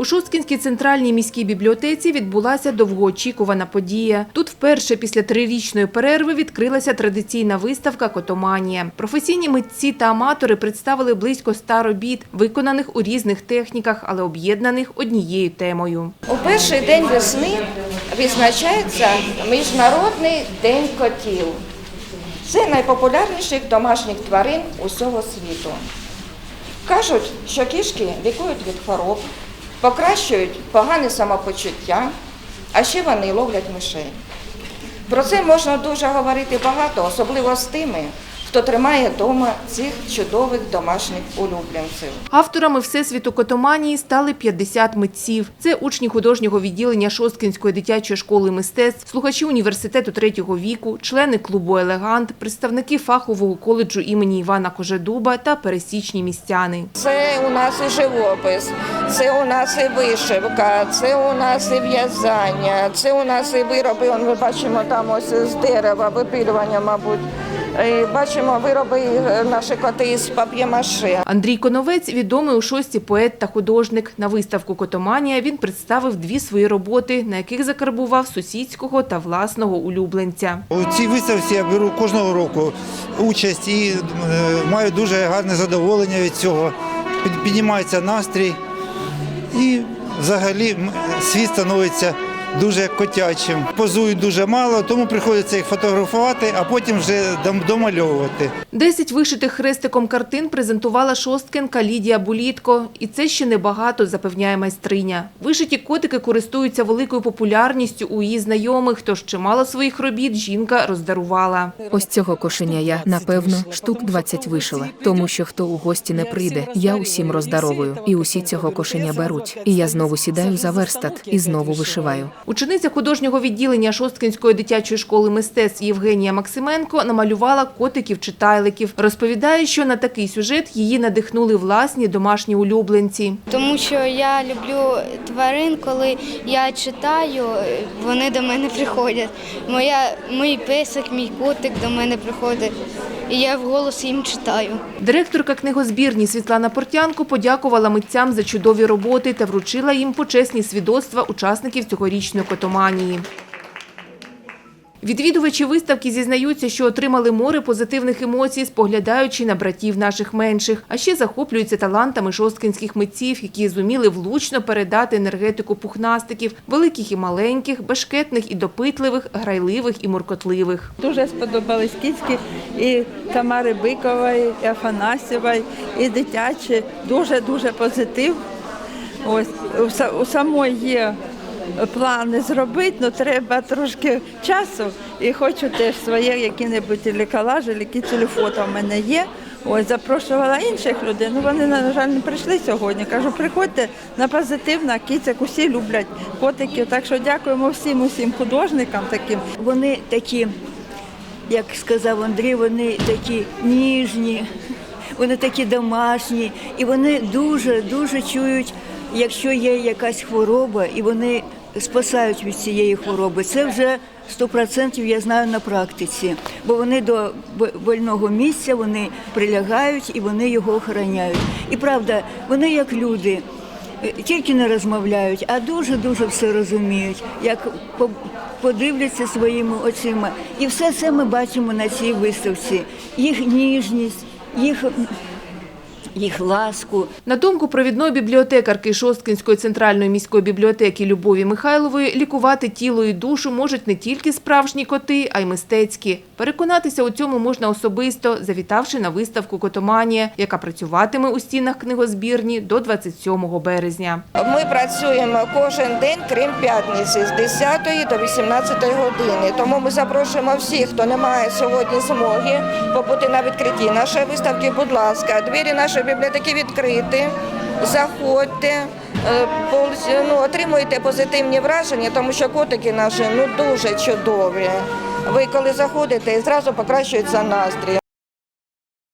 У Шосткінській центральній міській бібліотеці відбулася довгоочікувана подія. Тут вперше після трирічної перерви відкрилася традиційна виставка «Котоманія». Професійні митці та аматори представили близько ста робіт, виконаних у різних техніках, але об'єднаних однією темою. У перший день весни відзначається Міжнародний день котів. Це найпопулярніших домашніх тварин усього світу. Кажуть, що кішки лікують від хвороб, покращують погане самопочуття, а ще вони ловлять мишей. Про це можна дуже говорити багато, особливо з тими, хто тримає вдома цих чудових домашніх улюбленців. Авторами Всесвіту котоманії стали 50 митців. Це учні художнього відділення Шосткінської дитячої школи мистецтв, слухачі університету третього віку, члени клубу «Елегант», представники фахового коледжу імені Івана Кожедуба та пересічні містяни. Це у нас і живопис, це у нас і вишивка, це у нас і в'язання, це у нас і вироби. Он, ми бачимо там ось з дерева, випилювання, мабуть. Бачимо вироби е, наші коти з пап'ємаше. Андрій Коновець – відомий у шості поет та художник. На виставку «Котоманія» він представив дві свої роботи, на яких закарбував сусідського та власного улюбленця. У цій виставці я беру кожного року участь і е, маю дуже гарне задоволення від цього. Під- Піднімається настрій і взагалі світ становиться дуже котячим. Позують дуже мало, тому приходиться їх фотографувати, а потім вже дом- домальовувати. Десять вишитих хрестиком картин презентувала шосткинка Лідія Булітко. І це ще небагато, запевняє майстриня. Вишиті котики користуються великою популярністю у її знайомих, тож чимало своїх робіт жінка роздарувала. Ось цього кошеня я, напевно, штук 20 вишила. Тому що хто у гості не прийде, я усім роздаровую. І усі цього кошеня беруть. І я знову сідаю за верстат і знову вишиваю. Учениця художнього відділення Шосткинської дитячої школи мистецтв Євгенія Максименко намалювала котиків-читайликів. Розповідає, що на такий сюжет її надихнули власні домашні улюбленці. Тому що я люблю тварин, коли я читаю, вони до мене приходять. Моя, мій песик, мій котик до мене приходить, і я вголос їм читаю. Директорка книгозбірні Світлана Портянко подякувала митцям за чудові роботи та вручила їм почесні свідоцтва учасників цьогорічної котоманії. Відвідувачі виставки зізнаються, що отримали море позитивних емоцій, споглядаючи на братів наших менших, а ще захоплюються талантами шосткинських митців, які зуміли влучно передати енергетику пухнастиків, великих і маленьких, бешкетних і допитливих, грайливих і муркотливих. Дуже сподобались кіцьки і Тамари Бикової, і Афанасьєвої, і дитячі. Дуже-дуже позитив. Ось у самої є плани зробити, але треба трошки часу. І хочу теж своє які-небудь или кіцелі фото в мене є. Ось запрошувала інших людей. Ну вони, на жаль, не прийшли сьогодні. Кажу, приходьте на позитив, на кіцяк, усі люблять котиків. Так що дякуємо всім усім художникам таким. Вони такі, як сказав Андрій, вони такі ніжні, вони такі домашні, і вони дуже дуже чують, якщо є якась хвороба, і вони спасають від цієї хвороби. Це вже 100% я знаю на практиці, бо вони до больного місця вони прилягають і вони його охороняють. І правда, вони як люди. Е, Тільки не розмовляють, а дуже дуже все розуміють, як по- подивляться своїми очима. І все це ми бачимо на цій виставці. Їх ніжність, їх, їх ласку. На думку провідної бібліотекарки Шосткинської центральної міської бібліотеки Любові Михайлової, лікувати тіло і душу можуть не тільки справжні коти, а й мистецькі. Переконатися у цьому можна особисто, завітавши на виставку «Котоманія», яка працюватиме у стінах книгозбірні до 27 березня. Ми працюємо кожен день, крім п'ятниці, з 10 до 18 години. Тому ми запрошуємо всіх, хто не має сьогодні змоги побути на відкритті нашої виставки. Будь ласка, двері нашої бібліотеки відкриті. Заходьте, е, ну, отримуйте позитивні враження, тому що котики наші ну дуже чудові. Ви коли заходите, і зразу покращується настрій.